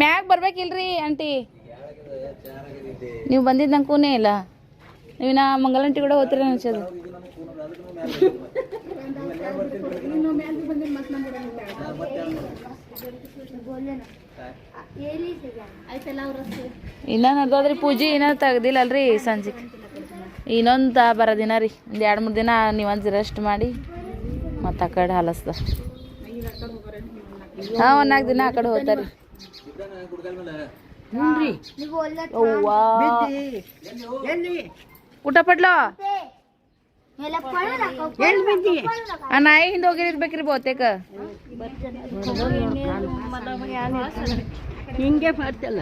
ಮ್ಯಾಗ ಬರ್ಬೇಕಿಲ್ರಿ, ಆಂಟಿ? ನೀವು ಬಂದಿದ್ದು ನಂಗೆ ಇಲ್ಲ ನೀವಿನ ಮಂಗಲಂಟಿ ಕೂಡ ಹೋಗ್ತೀರ ಅನ್ಸೋದು. ಇನ್ನೊಂದು ಅರ್ಧೋದ್ರಿ ಪೂಜೆ ಇನ್ನೂ ತೆಗ್ದಿಲ್ಲ ಅಲ್ರಿ ಸಂಜೆಗೆ. ಇನ್ನೊಂದು ಬರೋ ದಿನ ರೀ, ಒಂದು ಎರಡು ಮೂರು ದಿನ ನೀವೊಂದು ರೆಸ್ಟ್ ಮಾಡಿ, ಮತ್ತೆ ಆ ಕಡೆ ಹಲಸ್ದ ಹಾಂ, ಒಂದು ನಾಲ್ಕು ದಿನ ಆ ಕಡೆ ಹೋಗ್ತಾರೆ ಊಟ ಪಡ್ಲ? ನಾಯಿ ಹಿಂದೆ ಹೋಗಿರ್ಬೇಕ್ರಿ ಬಹುತೇಕ ಹಿಂಗೆ ಮಾಡ್ತಲ್ಲ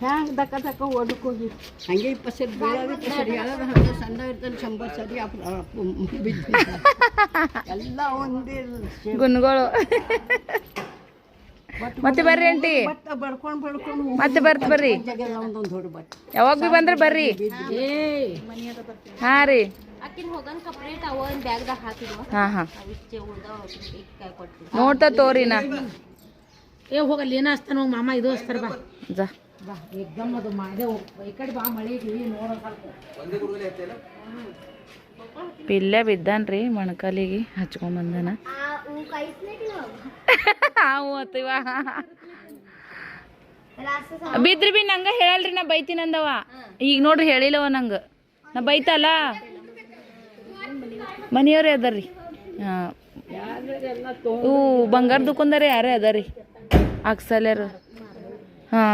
ಹ್ಯಾಂಗ ದಕ್ಕ ದಕ್ಕ ಓದಕ್ಕೆ ಹೋಗಿ. ಹಂಗೆ ಇಪ್ಪತ್ತು ಸರಿ ಬೀಳೋದಕ್ಕೆ ಸರಿ ಹೇಳೋದು ಹಂಗೆ ಸಣ್ಣ ಇರ್ತಾನೆ ಶಂಬರ್ ಸರಿ ಬಿದ್ದು ಎಲ್ಲ ಒಂದೇ ಗುನ್ಗಳು. ಮತ್ತೆ ಬರ್ರಿ ಅಂಟಿ ಬತ್ತ ಬಡ್ಕೊಂಡು ಬಡ್ಕೊಂಡು ಮತ್ತೆ ಬರ್ತ ಬರ್ರಿ. ಯಾವಾಗ ಬಿ ಬಂದ್ರೆ ಬರ್ರಿ. ಏ. ಹಾ ರೀ. ಹಾ ಹಾ. ನೋಡ್ತಾ ತೋರಿ ನಾ ಏ ಹೋಗಲ್ಲ ಏನ ಹಸ್ತಾನ ಮಾಮಾ ಇದು ಹಸ್ತಾರ ಬಾ. ಜಾ. ಬಾ ಎಕ್ದಮ್ ಅದು ಮಾಡದೆ ಈ ಕಡೆ ಬಾ ಮಳೆಗೆ ನೋಡೋ ಪಿಲ್ಲೆ ಬಿದ್ದಾನ್ರಿ ಮೊಣಕಾಲಿಗೆ ಹಚ್ಕೊಂಬಂದನ ಹಾವು ಅತ್ತಿವ ಬಿದ್ರಿ ಬಿ ನಂಗ ಹೇಳಲ್ರಿ ನಾ ಬೈತೀನಿ ಅಂದವ. ಈಗ ನೋಡ್ರಿ ಹೇಳಿಲ್ಲವ ನಂಗ. ನಾ ಬೈತಲ್ಲ? ಮನೆಯವ್ರೇ ಅದಾರ್ರಿ. ಹಾಂ. ಇವು ಬಂಗಾರ ದುಕಾನ್ದಾರ ಯಾರೇ ಅದಾರಿ ಅಕ್ಸಲ್ಯಾರ. ಹಾ.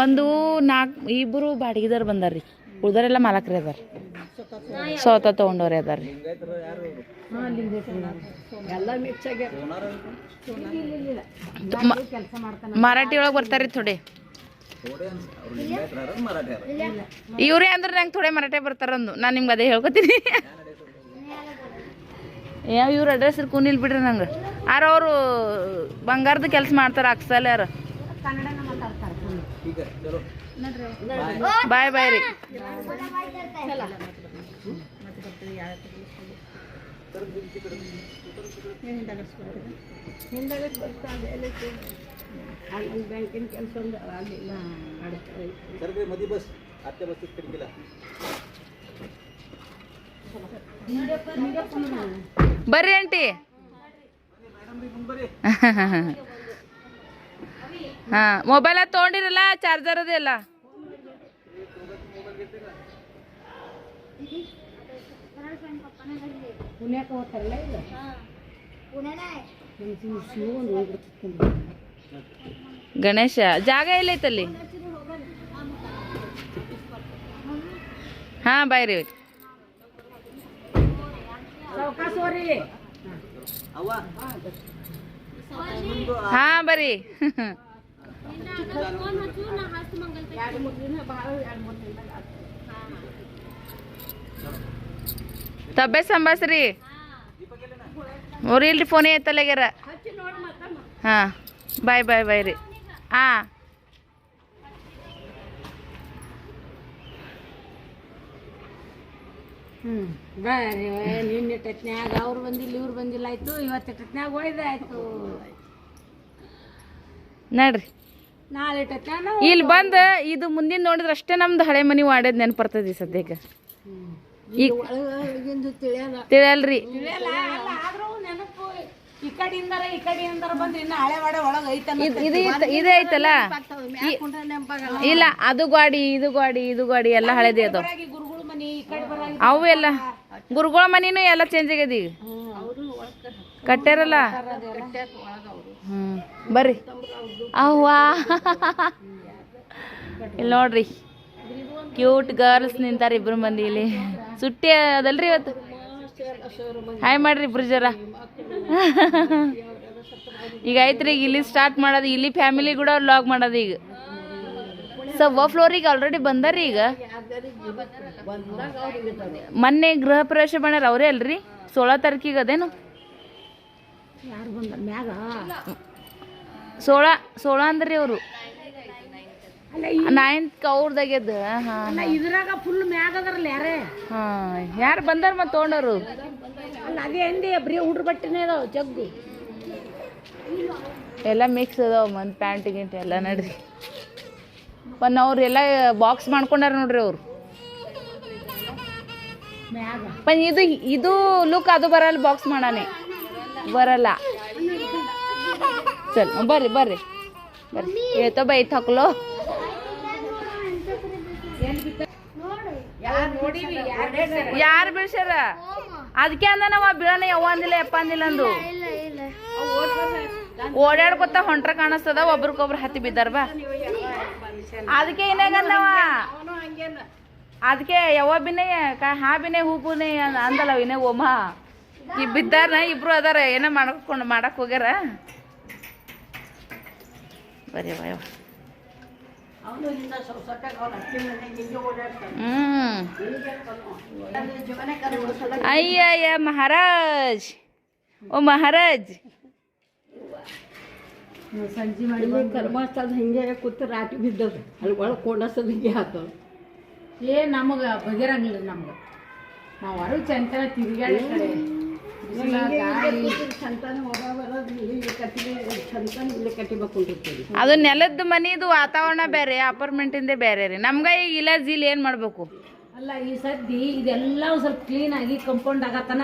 ಒಂದು ನಾಲ್ಕು ಇಬ್ಬರು ಬಾಡಿಗೆದಾರ ರೀ ಉಳ್ದಾರೆಲ್ಲ ಮಾಲಕ್ರಿ ಅದಾರ. ಸೋತ ತೊಗೊಂಡವ್ರಿ ಕೆಲಸ ಮಾಡ್ತಾನ ಮರಾಠಿ ಒಳಗೆ ಬರ್ತಾರ್ರಿ ಥೋಡೆ. ಇವ್ರೇ ಅಂದ್ರೆ ನಂಗೆ ಥೋಡೆ ಮರಾಠಿ ಬರ್ತಾರಂದು ನಾನು ನಿಮ್ಗೆ ಅದೇ ಹೇಳ್ಕೊತೀನಿ. ಯಾವ ಇವ್ರ ಅಡ್ರೆಸ್ ಕೂನಿಲ್ ಬಿಡ್ರಿ ನಂಗೆ. ಆರ ಅವರು ಬಂಗಾರದ ಕೆಲಸ ಮಾಡ್ತಾರ ಅಕ್ಸಲ್ ಯಾರ. ಬಾಯ್ ಬಾಯ್ ರೀ. ಕೆಲಸ ಬಸ್ ಅಲ್ಲಿಲ್ಲ ಮಾಡ್ತಾರೆ ಬರ್ರಿ ಆಂಟಿ. ಹಾ ಮೊಬೈಲ್ ಅದು ತೊಗೊಂಡಿರಲ್ಲ ಚಾರ್ಜರ್ ಅದೆಲ್ಲ ಪುಣ್ಯಕ್ಕೆ ಹೋಗ್ತಾರಲ್ಲ ಇಲ್ಲ ಶಿವ ಒಂದು ಹೋಗ್ಬಿಡ್ತಿತ್ತು ಗಣೇಶ ಜಾಗ ಎಲ್ಲೈತಲ್ಲಿ ಹಾ ಬಾಯ್ ರೀ ಸಾವ್ಕಾಸ್ ಹೋರಿ ಹಾ ದಿನ ತಬ್ಬೆ ಸಂಬಾಸ್ರಿ ಅವ್ರು ಇಲ್ರಿ ಫೋನೇ ಎತ್ತಲಾಗ್ಯಾರ ಹಾ ಬಾಯ್ ಬಾಯ್ ಬಾಯ್ ರೀ. ಹಾ. ಹ್ಞೂ ಬರ್ರಿ ನಿನ್ನೆ ಟತ್ನ್ಯಾಗ ಅವ್ರು ಬಂದಿಲ್ಲ ಇವ್ರು ಬಂದಿಲ್ಲ ಆಯ್ತು ಇವತ್ತು ಟತ್ನ್ಯಾಗ ಆಯ್ತು ನಡ್ರಿ. ನಾಳೆ ಟತ್ನ್ಯಾಗ ನಾವು ಇಲ್ಲಿ ಬಂದು ಇದು ಮುಂದಿನ ನೋಡಿದ್ರೆ ಅಷ್ಟೇ ನಮ್ದು ಹಳೆ ಮನಿ ವಾಡೋದು ನೆನಪು ಬರ್ತದೆ ಸದ್ಯಕ್ಕೆ. ಈಗ ತಿಳಿಯಲ್ಲ. ತಿಳಿಯಲ್ರಿ. ತಿಳಿಯಲ್ಲ ಅಲ್ಲ ಆದ್ರೂ ನೆನಪು ಈ ಕಡೆಯಿಂದಾರ ಈ ಕಡೆಯಿಂದಾರ ಬಂದ್ರೆ ಇನ್ನು ಹಳೆ ವಾಡೆ ಒಳಗೆ ಐತಲ್ಲ ಇದ್- ಇದು ಐತಲ್ಲ? ಇಲ್ಲ ಅದು ಗಾಡಿ ಇದು ಗಾಡಿ ಇದು ಗಾಡಿ ಎಲ್ಲ ಹಳೆದೇ ಅದಾವ. ಅವು ಎಲ್ಲ ಗುರುಗಳ ಮನಿನೂ ಎಲ್ಲ ಚೇಂಜ್ ಆಗ್ಯದ ಈಗ. ಕಟ್ಟ್ಯಾರಲ್ಲ? ಹ್ಮ್, ಬರ್ರಿ. ಅವ್ವಾ. ಇಲ್ಲಿ ನೋಡ್ರಿ. ಕ್ಯೂಟ್ ಗರ್ಲ್ಸ್ ನಿಂತಾರ ಇಬ್ರು ಮಂದಿ ಇಲ್ಲಿ. ಸುಟ್ಟಿ ಅದಲ್ರಿ ಇವತ್ತು? ಹಾಯ್ ಮಾಡ್ರಿ ಇಬ್ರು ಜರ ಈಗ ಐತ್ರಿ, ಈಗ ಇಲ್ಲಿ ಸ್ಟಾರ್ಟ್ ಮಾಡೋದು. ಇಲ್ಲಿ ಫ್ಯಾಮಿಲಿ ಕೂಡ ಲಾಗ್ ಮಾಡೋದು ಈಗ. ಸವ್ವ ಫ್ಲೋರಿಗೆ ಆಲ್ರೆಡಿ ಬಂದಾರಿ ಈಗ? ಮೊನ್ನೆ ಗೃಹ ಪ್ರವೇಶ ಮಾಡ್ಯಾರ ಅವರೇ ಅಲ್ರಿ? ಸೋಳ ತಾರೀಕಿಗೆ ಅದೇನು? ಸೋಳ ಸೋಳ ಅಂದ್ರಿ ಅವರು. ನೈನ್ತ್ ಅವ್ರದಾಗ್ಯದ ಹಾಂ ಇದ್ರಾಗ ಫುಲ್ ಯಾರೇ ಹಾಂ. ಯಾರು ಬಂದಾರ ಮತ್ತೆ ತೊಗೊಂಡರು? ಹುಡ್ರ ಬಟ್ಟೆನೇ ಜಗ್ಗು ಎಲ್ಲ ಮಿಕ್ಸ್ ಅದಾವ ಮಂದ್ ಪ್ಯಾಂಟ್ ಗಿಂಟ್ ಎಲ್ಲ ನಡ್ರಿ. ಒಂದು ಅವ್ರು ಎಲ್ಲ ಬಾಕ್ಸ್ ಮಾಡ್ಕೊಂಡಾರ ನೋಡ್ರಿ ಅವ್ರು. ಇದು ಇದು ಲುಕ್ ಅದು ಬರಲ್ಲ ಬಾಕ್ಸ್ ಮಾಡಾನೆ. ಬರಲ್ಲ. ಚಲ್, ಬರ್ರಿ ಬರ್ರಿ. ಬರ್ರಿ. ಏತೋ ಬೈತ್ ಹಾಕ್ಲೋ. ಯಾರು ಬೀಳ್ಸ್ಯಾರ? ಅದಕ್ಕೆ ಅಂದ ನಾವ ಬೀಳನ ಯಾವ ಅಂದಿಲ್ಲ, ಯಪ್ಪ ಅಂದಿಲ್ಲ ಅಂದು. ಓಡಾಡ್ಕೊತ ಹೊಂಟ್ರ ಕಾಣಿಸ್ತದ ಒಬ್ರಿಗೊಬ್ರು ಹತ್ತಿ ಬಿದ್ದಾರ ಬಾ. ಅದಕ್ಕೆ ಏನಾಗಂದವ ಅದಕ್ಕೆ ಯಾವ ಬಿನೆ ಕ- ಹಾ ಬಿನ್ನೆ ಹೂ ಬುನೆ ಅಂದ್- ಅಂದಲ್ಲ ಇನ್ನೇ ಓಮ. ಈ ಬಿದ್ದಾರ ಇಬ್ರು ಅದಾರ ಏನೋ ಮಾಡ್ಕೊಂಡು ಮಾಡಕ್ ಹೋಗ್ಯಾರ. ಬರೀ ಬಾಯ್ ಹ್ಮ್. ಅಯ್ಯ ಮಹಾರಾಜ್. ಓ ಮಹಾರಾಜ್. ಸಂಜೆ ಮಾಡಿ ಕರ್ಮಸ್ತದ ಹಿಂಗೆ ಕೂತು ರಾಟಿ ಬಿದ್ದದ ಅಲ್ಲಿ ಒಳಗೆ ಕೊಂಡಸದ ಹಿಂಗೆ ಆತು ಏ ನಮಗೆ ಬಗೆರಂಗಿಲ್ಲ ನಮ್ಗೆ. ನಾವು ಹೊರಗೆ ಚಂತನ ತಿರುಗಾಡಿ ಅದು ನೆಲದ ಮನಿದು ವಾತಾವರಣ ಬೇರೆ ಅಪಾರ್ಟ್ಮೆಂಟಿಂದೇ ಬೇರೆ ರೀ. ನಮ್ಗೆ ಈಗ ಇಲ್ಲ ಜಿಲ್ ಏನು ಮಾಡಬೇಕು? ಅಲ್ಲ ಈ ಸದ್ದಿ ಇದೆಲ್ಲ ಒಂದ್ ಸ್ವಲ್ಪ ಕ್ಲೀನ್ ಆಗಿ ಕಂಪೌಂಡ್ ಆಗತ್ತನ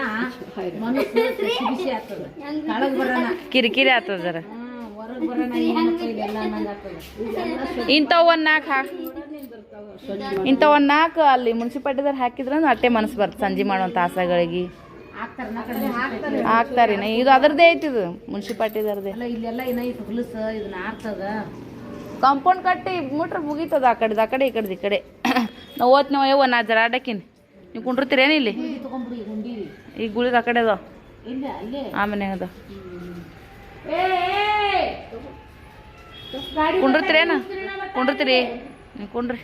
ಮನಸ್ಸು ಬಿಸಿ ಬಿಸಿ ಆಗ್ತದ. ಕಿರಿಕಿರಿ ಆಗ್ತದ ಇಂಥವು ಒಂದ್ ನಾಲ್ಕು ಹಾಕ್ ಇಂಥವು ಒಂದು ನಾಲ್ಕು ಅಲ್ಲಿ ಮುನ್ಸಿಪಾಲ್ಟಿದಾರ ಹಾಕಿದ್ರ ಅಟ್ಟೆ ಮನಸ್ಸು ಬರ್ತದೆ ಸಂಜೆ ಮಾಡುವಂಥ ಆಸೆಗಳಿಗೆ. ಆಗ್ತಾರ ನಾ ಕಡೆ ಹಾಕ್ತಾರೆ. ಹಾಕ್ತಾರೆ ಇದು ಅದರದೇ ಐತಿ ಇದು ಮುನ್ಸಿಪಾಲ್ಟಿದಾರದೇ ಕಾಂಪೌಂಡ್ ಕಟ್ಟಿ ಮುಟ್ರೆ ಮುಗೀತದ ಆ ಕಡೆದು ಆ ಕಡೆ ಈ ಕಡೆದು ಈ ಕಡೆ. ನಾವು ಓದ್ ನಾವು ಯವ್ವ ನಾ ಜರ ಆಡಕಿನಿ ನೀವು ಕುಂಡಿರ್ತೀರೇನು ಇಲ್ಲಿ? ಈ ಗುಳಿದ ಆ ಕಡೆ ಅದ ಆಮೇಲೆ ಅಲ್ಲೇ ಕುಂಡಿರ್ತೀರೇನು? ಕುಂಡಿರ್ತೀರಿ. ನೀವು ಕುಂಡ್ರಿ.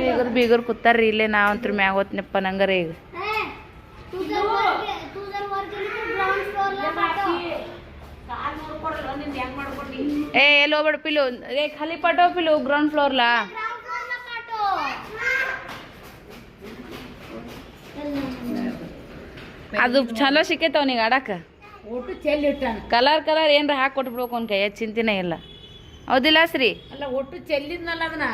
ಬೀಗರು ಬೀಗರು ಕೂತಾರ್ರಿ ಇಲ್ಲೇ ನಾವಂತ್ರ ಮ್ಯಾಗ ಹೋತ್ನಪ್ಪ ನಂಗರ ಈಗ. ಏ ಎಲ್ಲಿ ಹೋಗ್ಬೇಡ ಪಿಲು ಏ ಖಾಲಿ ಪಟೋ ಪಿಲು ಗ್ರೌಂಡ್ ಫ್ಲೋರ್ಲಾ ಅದು ಚಲೋ ಸಿಕ್ಕೈತೆ ಅವ್ನಿಗೆ ಆಡಕ್ಕ ಕಲರ್ ಕಲರ್ ಏನ್ರ ಹಾಕಿ ಕೊಟ್ಬಿಡ್ಬೇಕು ಅವ್ನ ಕೈಯ ಚಿಂತಿನೇ ಇಲ್ಲ. ಹೌದಿಲ್ಲ ಶ್ರೀ? ಅಲ್ಲ ಒಟ್ಟು ಚೆಲ್ಲಿದ್ನಲ್ಲ ಅದನ್ನ?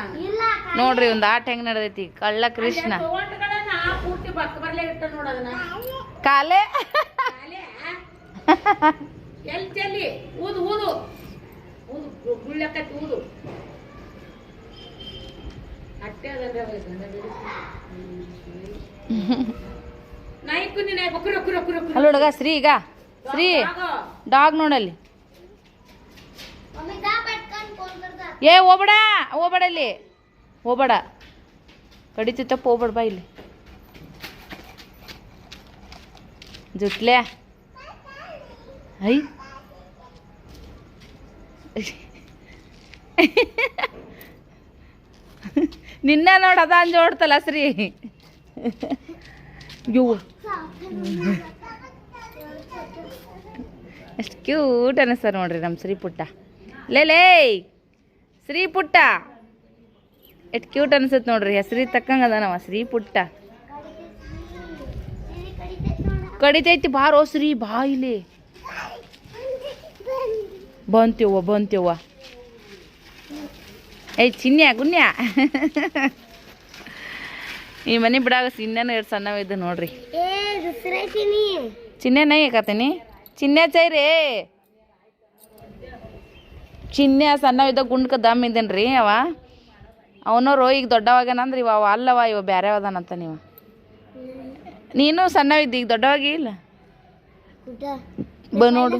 ನೋಡ್ರಿ ಒಂದು ಆಟ ಹೆಂಗ್ ನಡೆದೈತಿ? ಕಳ್ಳ ಕೃಷ್ಣ. ಕಾಲೆ ಹಲೋ ಪೂರ್ತಿ ಬಕ್ ಬರ್ಲೇ ಇಟ್ಟ ನೋಡ ಅದನ್ನ. ಕಾಲೇ. ಎಲ್ಲಿ ಚೆಲ್ಲಿ? ಊದು ಊದು. ಊದು ಗುಳ್ಳಕ್ಕತ್ತಿ ಊದು. ಅಟ್ಟೆ ಅದ ನಾಯ್ಕು ನೀನೆ ಬಕ್ರು ಬಕ್ರು ಬಕ್ರು ಬಕ್ರು ಅಲ್ಲ ಹುಡುಗ ಶ್ರೀ ಈಗ. ಶ್ರೀ, ಡಾಗ್ ನೋಡಲ್ಲಿ. ಏ, ಹೋಗ್ಬೇಡ ಹೋಗ್ಬೇಡ ಇಲ್ಲಿ. ಹೋಗ್ಬೇಡ. ಕಡಿತಿತ್ತಪ್ಪ ಹೋಗ್ಬೇಡ, ಬಾ ಇಲ್ಲಿ. ಜುಟ್ಲೆ. ಐ. ನಿನ್ನ ನೋಡದ ಅಂಜೋಡ್ತಲ್ಲ ಶ್ರೀ. ಯೋ ಎಷ್ಟು ಕ್ಯೂಟ್ ಅನ್ನಿಸ್ತಾರೆ ನೋಡ್ರಿ ನಮ್ಮ ಶ್ರೀ ಪುಟ್ಟ ಲೇ ಲೇ ಶ್ರೀ ಪುಟ್ಟ ಎಷ್ಟು ಕ್ಯೂಟ್ ಅನಿಸುತ್ತೆ ನೋಡ್ರಿ ಹೆಸ್ರಿ ತಕ್ಕಂಗೆ ಅದ ಶ್ರೀ ಪುಟ್ಟ ಕಡಿತೈತಿ ಬಾರೋ ಶ್ರೀ ಬಾ ಇಲ್ಲಿ ಬಂತೀವ ಬಂತ್ಯವ್ವ. ಏಯ್ ಚಿನ್ಯ ಗುನ್ಯ. ಈ ಮನೆ ಬಿಡಾಗ ಚಿನ್ನನ ಎರಡು ಸಣ್ಣವಿದ್ದು ನೋಡ್ರಿ. ಚಿನ್ನೆನ ನೈ ಕತೀನಿ ಚಿನ್ನೆ ಚೈರಿ. ಚಿನ್ನೆ ಸಣ್ಣವಿದ್ದ ಗುಂಡ್ಕ ದಮ್ ರೀ ಅವ? ಅವನವ್ರು ಈಗ ದೊಡ್ಡವಾಗನಂದ್ರೆ ಇವ ಅವ ಅಲ್ಲವ ಇವ ಬ್ಯಾರೆ ಅದಾನಂತ ನೀವು. ನೀನು ಸಣ್ಣವಿದ್ದಿ ಈಗ ದೊಡ್ಡವಾಗಿ ಇಲ್ಲ? ಬ ನೋಡು.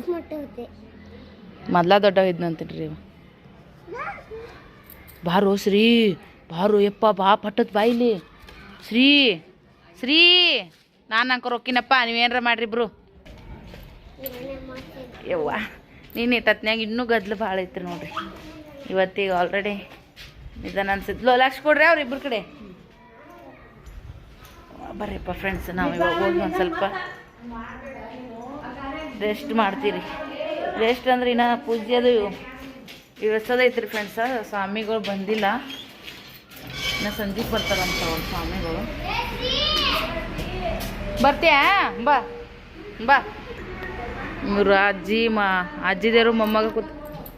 ಮೊದ್ಲ ದೊಡ್ಡವ ರೀ ಇವ. ಬಾರೋ ಶ್ರೀ ಬಾರು ಯಪ್ಪ ಬಾ ಪಟ್ಟತ್ ಬಾಯಿಲಿ ಶ್ರೀ ಶ್ರೀ ನಾನು ಅಂಕ ರೊಕ್ಕಿನಪ್ಪ ನೀವೇನ್ರ ಮಾಡ್ರಿ ಇಬ್ರು? ಯವ್ವ, ನೀನು ಇಟ್ಟತ್ನ್ಯಾಗ ಇನ್ನೂ ಗದ್ಲು ಭಾಳ ಐತ್ರಿ ನೋಡ್ರಿ. ಇವತ್ತಿಗೆ ಆಲ್ರೆಡಿ ನಿಧಾನ ಅನ್ಸಿದ್ಲು. ಲಕ್ಷ ಕೊಡ್ರಿ ಅವ್ರ ಇಬ್ರ ಕಡೆ. ಬರ್ರಿಪ್ಪ ಫ್ರೆಂಡ್ಸ್ ನಾವು ಇವಾಗ ಹೋಗಿ ಒಂದು ಸ್ವಲ್ಪ ರೆಸ್ಟ್ ಮಾಡ್ತೀರಿ. ರೆಸ್ಟ್ ಅಂದ್ರೆ ಇನ್ನ ಪೂಜೆ ಅದು ಐತ್ರಿ ಫ್ರೆಂಡ್ಸ ಸ್ವಾಮಿಗಳು ಬಂದಿಲ್ಲ. ಇನ್ನು ಸಂಜೆಗೆ ಬರ್ತಾರಂತ ಅವ್ರು ಸ್ವಾಮಿಗಳು. ಬರ್ತೀಯಾ? ಬಾ ಬಾ. ಇವ್ರು ಅಜ್ಜಿ ಮಾ ಅಜ್ಜಿದೇರು ಮೊಮ್ಮಗ ಕೂತ್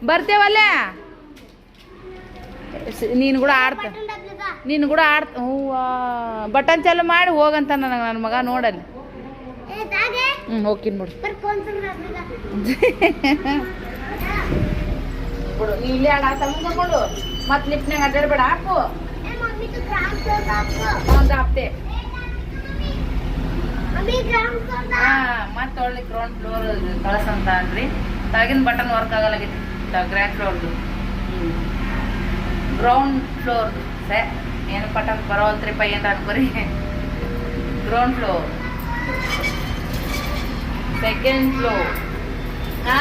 ಬರ್ತೇವಲ್ಲ ನೀನು ಕೂಡ ಆಡ್ತ ನೀನು ಕೂಡ ಆಡ್ತ ಹೂವ ಬಟನ್ ಚಾಲು ಮಾಡಿ ಹೋಗಂತ ನನಗೆ ನನ್ನ ಮಗ ನೋಡಲ್ಲಿ. ಹ್ಞೂ ಹೋಗ್ತೀನಿ ಬಿಡು. ಬಿಡು ನೀ ಇಲ್ಲೇ ಆಡ ತಗೊಂಡು. ಮತ್ತೆ ಲಿಫ್ಟ್ನಾಗ ಬೇಡ ಹಾಕು. ಒಂದು ಹಾಪ್ತೆ ಹಾಂ ಮತ್ತೆ ಒಳ್ಳೆ ಗ್ರೌಂಡ್ ಫ್ಲೋರ್ ಕಳ್ಸಂತ ಅನ್ರಿ ತಳಗಿನ ಬಟನ್ ವರ್ಕ್ ಆಗಲಾಗೈತಿ ಗ್ರ್ಯಾಂಡ್ ಫ್ಲೋರ್ದು ಗ್ರೌಂಡ್ ಫ್ಲೋರ್ ಸೆ ಏನು ಪಟನ್ ಬರೋಲ್ತ್ರಿಪ್ಪ ಏನ್ರ ಅನ್ಕೋರಿ ಗ್ರೌಂಡ್ ಫ್ಲೋರ್ ಸೆಕೆಂಡ್ ಫ್ಲೋರ್ ಹಾ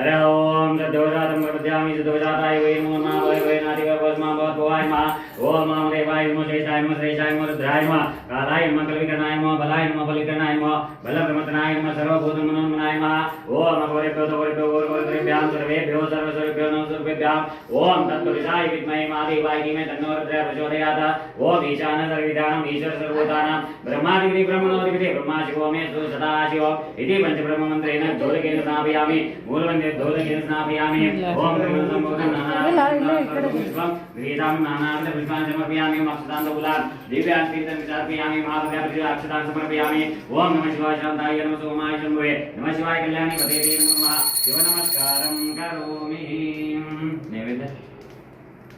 ಹರೇ ಓಂ ಸದ್ಯೋಜಾತಂ ಪ್ರಪದ್ಯಾಮಿ ಸದ್ಯೋಜಾತಾಯ ವೈ ನಮೋ ನಮಃ ವೈ ವೈ ನಾಟಿಕ ಭಸ್ಮ ಭವಾಯ ನಮಃ ಓಂ ಮಾಂ ದೇವಾಯ ನಮೋ ಶ್ರೇಷ್ಠಾಯ ನಮೋ ಶ್ರೇಷ್ಠಾಯ ನಮೋ ರುದ್ರಾಯ ನಮಃ कालाय नमः कल्विकरणाय नमः, बलाय नमः बलिकरणाय नमः बलप्रमतनाय नमः सर्व भूत मनो सर्वभूतमनोन्मनाय नमः। ओम नमोरेभ्यो तमोरेभ्यो ओरवरेभ्यां सर्वेभ्यो सर्वसर्वेभ्यो नमस्सर्वेभ्यां ओम तत्त्वविषाय विद्महे महादेवाय धीमहि तन्नो रुद्रः प्रचोदयात्। ओम ईशान सर्वविदानं ईश्वर सर्वोदानं ब्रह्मादिविधि ब्रह्मणोदिविधि ब्रह्मा शिवो मे सु सदा शिवो इति पंच ब्रह्म पञ्चब्रह्ममन्त्रेण धोलकेन स्नापयामि। मूलमन्त्रे धोलकेन स्नापयामि। ओम ब्रह्मं सम्बोधं नानानां पुष्पं वेदां नानानां पुष्पान् समर्पयामि। मक्षदान्तकुलात् दिव्यान् तीर्थं विचार्पयामि ದಿವ್ಯಾನ್ ತೀರ್ಥಂ ಸಮರ್ಪಯಾಮಿ ಮಹಾಭವ್ಯ ಅಕ್ಷತಾನ್ ಸಮರ್ಪಯಾಮಿ ಓಂ ನಮಃ ಶಿವಾಯ ಶಾಂತಾಯ ನಮಃ ಸೋಮಾಯ ಶಂಭುವೆ ನಮಃ ಶಿವಾಯ ಕಲ್ಯಾಣಿ ಪದೇತಿ ನಮೋ ನಮಃ ಶಿವ ನಮಸ್ಕಾರಂ ಕರೋಮಿ ನೈವೇದ್ಯ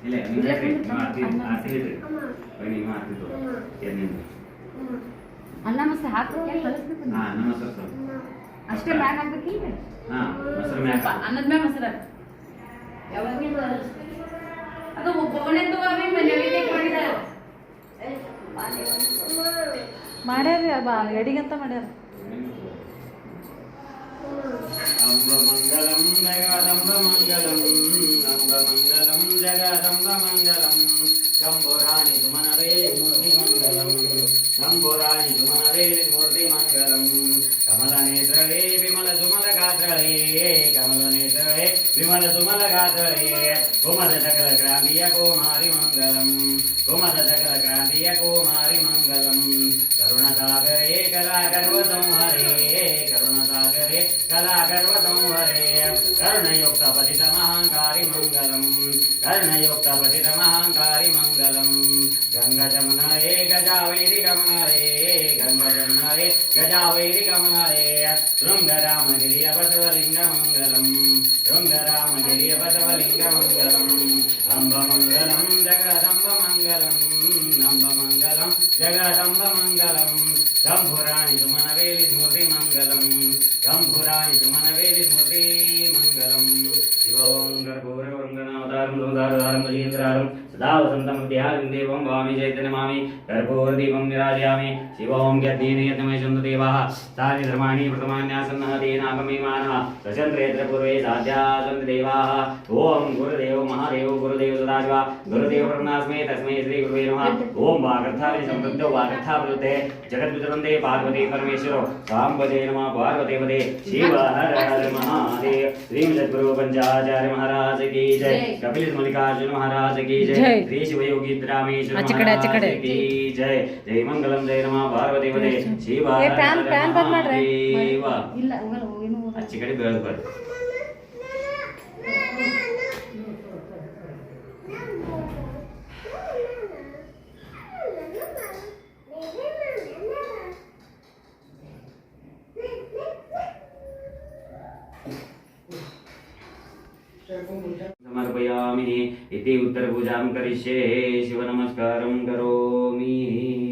ಇಲ್ಲ ನೀವು ಹೇಳ್ರಿ ನೀವು ಆರ್ತಿ ಆರ್ತಿ ಹೇಳ್ರಿ ನೀವು ಆರ್ತಿ ತಗೋ ಏನಿಲ್ಲ ಅನ್ನ ಮಸ್ತ್ ಹಾಕಿ ಕಲಿಸ್ಬೇಕು ಹಾ ನಮಸ್ಕಾರ ಸರ್ ಅಷ್ಟೇ ಮ್ಯಾಗ ಹಾಕ್ಬೇಕಿಲ್ಲ ಹಾ ಮೊಸರು ಮ್ಯಾಕ ಅನ್ನದ ಮ್ಯಾಗ ಮೊಸರ ಅದು ಒಬ್ಬನೇ ತಗೋಬಿ ನೈವೇದ್ಯ ಮಾಡಿದಾರ ಮಾಡ್ಯಾರ ಬಾ ಎಡಿಗಂತ ಮಾಡ್ಯಾರ ಅಂಬಮಂಗಲಂ ಜಗದಂಬಮಂಗಲಂ ಅಂಬಮಂಗಲಂ ಜಗದಂಬಮಂಗಲಂ ಶಂಭುರಾಣಿ ಸುಮನವೇಲಿ ಮೂರ್ತಿಮಂಗಲಂ ಶಂಭುರಾಣಿ ಸುಮನವೇಲಿ ಮೂರ್ತಿಮಂಗಲಂ ಕಮಲನೇತ್ರಳೇ शम्भुराणिजुमलवेलिमूर्तिमङ्गलम् कमलनेत्रये विमलसुमलगात्रये कमलनेत्रये विमलसुमलगात्रये कुमलचकलक्रान्तिय कोमारिमङ्गलम् कुमलचकलक्रान्तिय कोमारिमङ्गलम् करुणसागरे कलाकर्वसंहरे హరే కళాగర్వసంహరే కరుణయుక్త పతితమహంకారి మంగళం కరుణయుక్త పతితమహంకారి మంగళం గంగ జమున రే గజా వైరి గమన రే గంగ జమున రే గజా గమన రే శృంగరామగిరియ బసవలింగ మంగళం శృంగరామగిరియ బసవలింగ మంగళం అంబ మంగళం జగదంబ మంగళం నంబ మంగళం జగదంబ మంగళం గంభురాణి సుమన వేలి స్మృతి మంగళం. గంభురాణి సుమన వేలి స్మృతి మంగళం. శివ శివం గర్భోరవంగనావతారం లోదారధారం గజేంద్రారం सदा वसंतम विहारिं देवं वामि चैतन्यमामि कर्पूरदीपं विराजयामि शिवों यज्ञेन तानि धर्माणि पूर्वे गुरुदेव महादेव गुरुदेव सदाशिवा गुरुदेव प्रणस्मै तस्मै श्रीगुरुवे नमः ॐ वागर्थानि वागर्थावृते पार्वती परमेश्वरो नमः पार्वतीपदे शिव हर हर महादेव पंचाचार्य महाराज की जय कपिल मल्लिकार्जुन महाराज की जय। ಜಯ ಶ್ರೀಶಿವಯೋಗಿ ಜಯ ಜೈ. ಮಂಗಲಂ ಜಯ ನಮ. ಪಾರ್ವತಿ ಪದೇ ಶಿವ ಅಚ್ಚಿ ಕಡೆ ಬೆಳೆದು ಬರ್ರಿ इति उत्तरपूजां करिष्ये शिवनमस्कारं करोमि।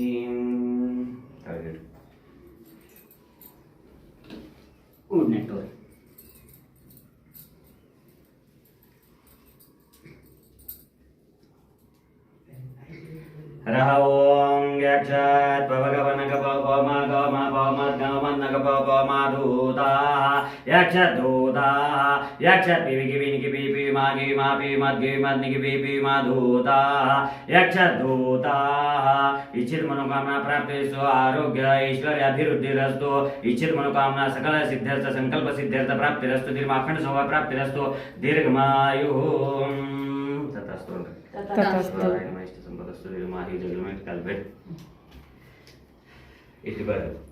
इच्छित मनोकामना प्राप्ति आरोग्य ऐश्वर्य अभिवृद्धिरस्तु इच्छित मनोकामना सकल सिद्ध्यर्थ संकल्प सिद्ध्यर्थ प्राप्तिरस्तु दीर्घमाखंड स्वभाव प्राप्तिरस्तु दीर्घमायुः ततस्तु ततस्तु इति बार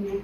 Ні.